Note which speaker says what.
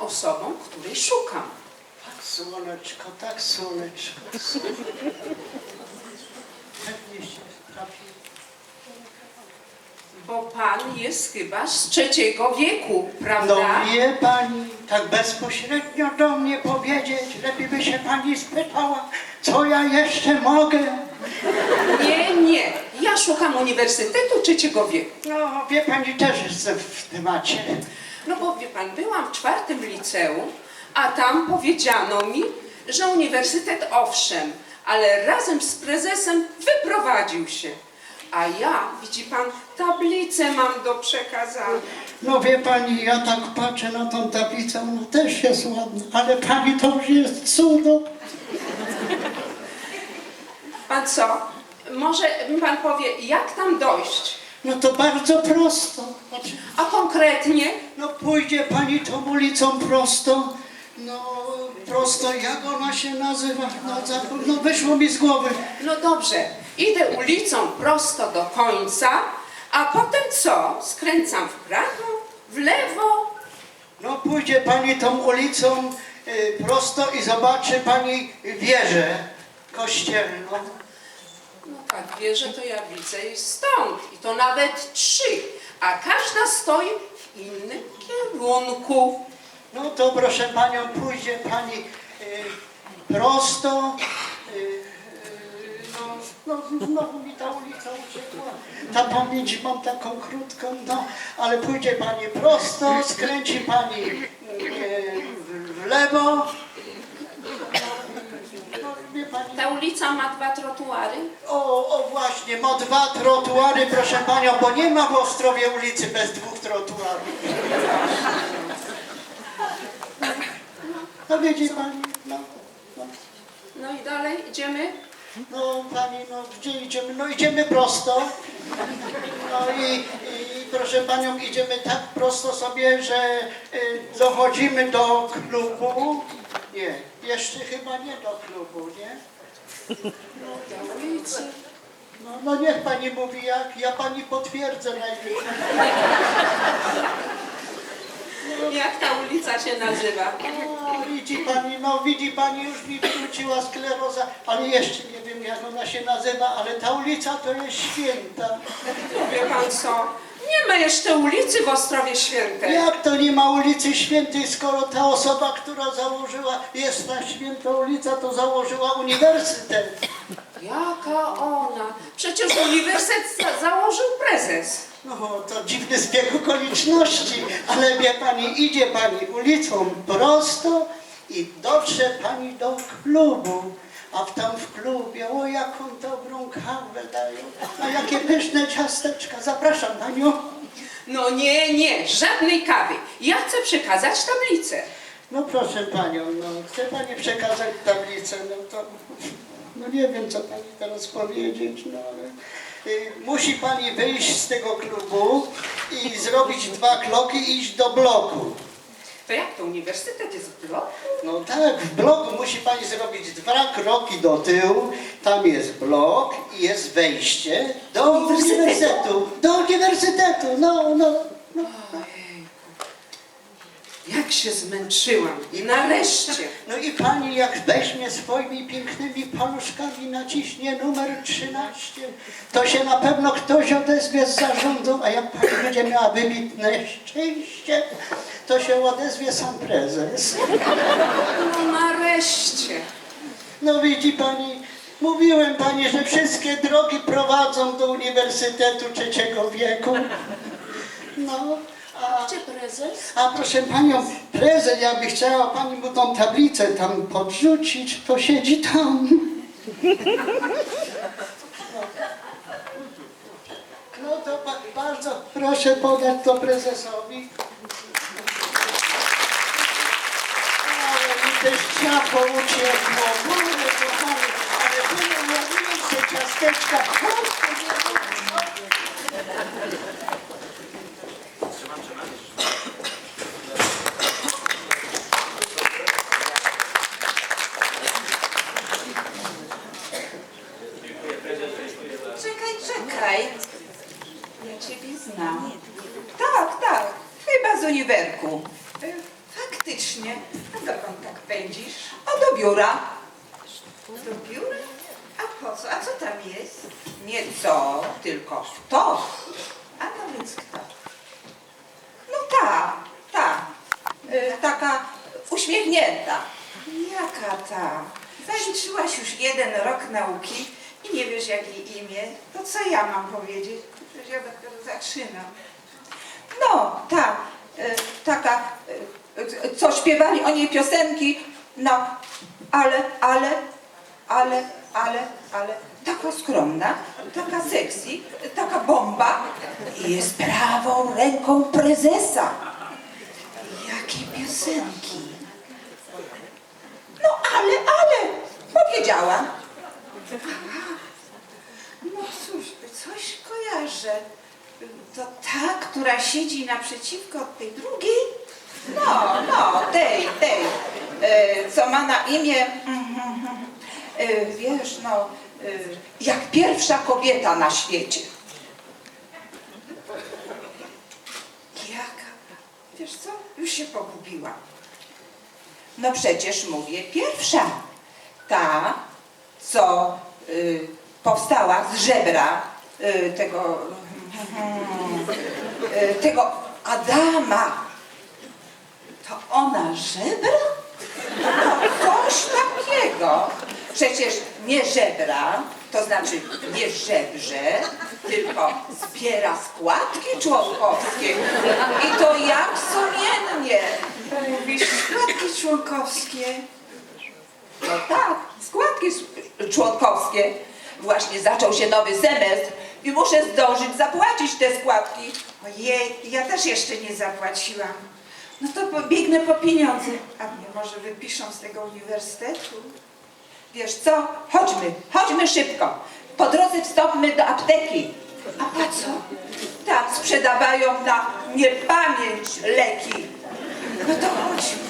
Speaker 1: osobą, której szukam.
Speaker 2: Tak, słoneczko, tak, słoneczko. Pewnie się trafi.
Speaker 1: Bo pan jest chyba z trzeciego wieku,
Speaker 2: No
Speaker 1: prawda?
Speaker 2: wie pani, tak bezpośrednio do mnie powiedzieć, lepiej by się pani spytała, co ja jeszcze mogę.
Speaker 1: Nie, nie. Ja szukam Uniwersytetu Trzeciego Wieku.
Speaker 2: No, wie pani, też jestem w temacie.
Speaker 1: No bo wie pan, byłam w czwartym liceum, a tam powiedziano mi, że uniwersytet owszem, ale razem z prezesem wyprowadził się. A ja, widzi pan, tablicę mam do przekazania.
Speaker 2: No wie pani, ja tak patrzę na tą tablicę, ona też jest ładna, ale pani to już jest cudo.
Speaker 1: Pan co? Może mi pan powie, jak tam dojść?
Speaker 2: No to bardzo prosto.
Speaker 1: A konkretnie?
Speaker 2: No pójdzie pani tą ulicą prosto, no prosto, jak ona się nazywa? No, za- no wyszło mi z głowy.
Speaker 1: No dobrze, idę ulicą prosto do końca, a potem co? Skręcam w prawo, w lewo.
Speaker 2: No pójdzie pani tą ulicą y, prosto i zobaczy pani wieżę kościelną.
Speaker 1: No tak, wierzę, to ja widzę i stąd. I to nawet trzy, a każda stoi w innym kierunku.
Speaker 2: No to proszę panią, pójdzie pani y, prosto. Y, y, no, no, znowu mi ta ulica uciekła. Ta pamięć mam taką krótką, no, ale pójdzie pani prosto, skręci pani w lewo. Pani,
Speaker 1: Ta ulica ma dwa trotuary.
Speaker 2: o, o właśnie, ma dwa trotuary, proszę panią, bo nie ma w Ostrowie ulicy bez dwóch trotuarów. No widzi pani, no, no,
Speaker 1: No i dalej idziemy.
Speaker 2: no pani, no gdzie idziemy? No idziemy prosto. No i, i proszę panią, idziemy tak prosto sobie, że y, dochodzimy do klubu. Nie, jeszcze chyba nie do klubu, nie?
Speaker 1: Do ulicy.
Speaker 2: No, no niech pani mówi jak, ja pani potwierdzę najwyżej.
Speaker 1: Jak ta ulica się nazywa?
Speaker 2: O, widzi pani, no widzi pani, już mi wróciła skleroza, ale jeszcze nie wiem jak ona się nazywa, ale ta ulica to jest święta.
Speaker 1: Wie pan co? Nie ma jeszcze ulicy w Ostrowie Świętej.
Speaker 2: Jak to nie ma ulicy Świętej, skoro ta osoba, która założyła, jest na Święta ulica, to założyła uniwersytet.
Speaker 1: Jaka ona? Przecież uniwersytet za- założył prezes.
Speaker 2: No to dziwny zbieg okoliczności, ale wie pani, idzie pani ulicą prosto i dotrze pani do klubu. A w tam w klubie, o jaką dobrą kawę dają, a jakie pyszne ciasteczka, zapraszam panią.
Speaker 1: No nie, nie, żadnej kawy. Ja chcę przekazać tablicę.
Speaker 2: No proszę panią, no chce pani przekazać tablicę, no to no nie wiem co pani teraz powiedzieć, no ale y, musi pani wyjść z tego klubu i zrobić dwa kroki i iść do bloku.
Speaker 1: To jak to uniwersytet jest w bloku?
Speaker 2: No tak, w bloku musi pani zrobić dwa kroki do tyłu, tam jest blok i jest wejście do
Speaker 1: Uniwersytetu.
Speaker 2: Do uniwersytetu, no, no. no.
Speaker 1: Jak się zmęczyłam. I nareszcie.
Speaker 2: No i pani jak weźmie swoimi pięknymi paluszkami, naciśnie numer 13, to się na pewno ktoś odezwie z zarządu, a jak pani będzie miała wybitne szczęście, to się odezwie sam prezes.
Speaker 1: No nareszcie.
Speaker 2: No widzi pani, mówiłem pani, że wszystkie drogi prowadzą do Uniwersytetu Trzeciego Wieku. No, a,
Speaker 1: Gdzie prezes?
Speaker 2: a proszę panią, prezes, jakby chciała pani mu tą tablicę tam podrzucić, to siedzi tam. No to ba bardzo proszę podać to prezesowi. Ale mi też ciacho uciekło, Boże kochany, ale były ładniejsze ciasteczka.
Speaker 3: Czekaj. Ja ciebie znam. Tak, tak. Chyba z uniwerku. E, Faktycznie. A do biura. Do biura? A po co? A co tam jest? Nie co, tylko kto. A no więc kto? No ta, ta. Y, taka uśmiechnięta. Jaka ta? Zaliczyłaś już jeden rok nauki i nie wiesz jak jej imię. To co ja mam powiedzieć? Przecież ja dopiero zaczynam. No, ta, y, taka, y, co śpiewali o niej piosenki, no, ale, ale, ale, ale, ale, taka skromna, taka sexy, taka bomba i jest prawą ręką prezesa. Jakie piosenki? No, ale, ale, powiedziałam. No cóż, coś kojarzę. To ta, która siedzi naprzeciwko tej drugiej? No, no, tej, tej, e, co ma na imię, mhm, e, wiesz, no, e, jak pierwsza kobieta na świecie. Jaka? Wiesz co, już się pogubiłam. No przecież mówię pierwsza. Ta, co y, powstała z żebra tego, y, tego Adama. To ona żebra? No, coś takiego. Przecież nie żebra, to znaczy nie żebrze, tylko zbiera składki członkowskie. I to jak sumiennie. Mówisz składki członkowskie? No tak, składki członkowskie. Właśnie zaczął się nowy semestr i muszę zdążyć zapłacić te składki. Ojej, ja też jeszcze nie zapłaciłam. No to pobiegnę po pieniądze. A mnie może wypiszą z tego uniwersytetu? Wiesz co? Chodźmy, chodźmy szybko. Po drodze wstąpmy do apteki. A po co? Tam sprzedawają na niepamięć leki. No to chodźmy.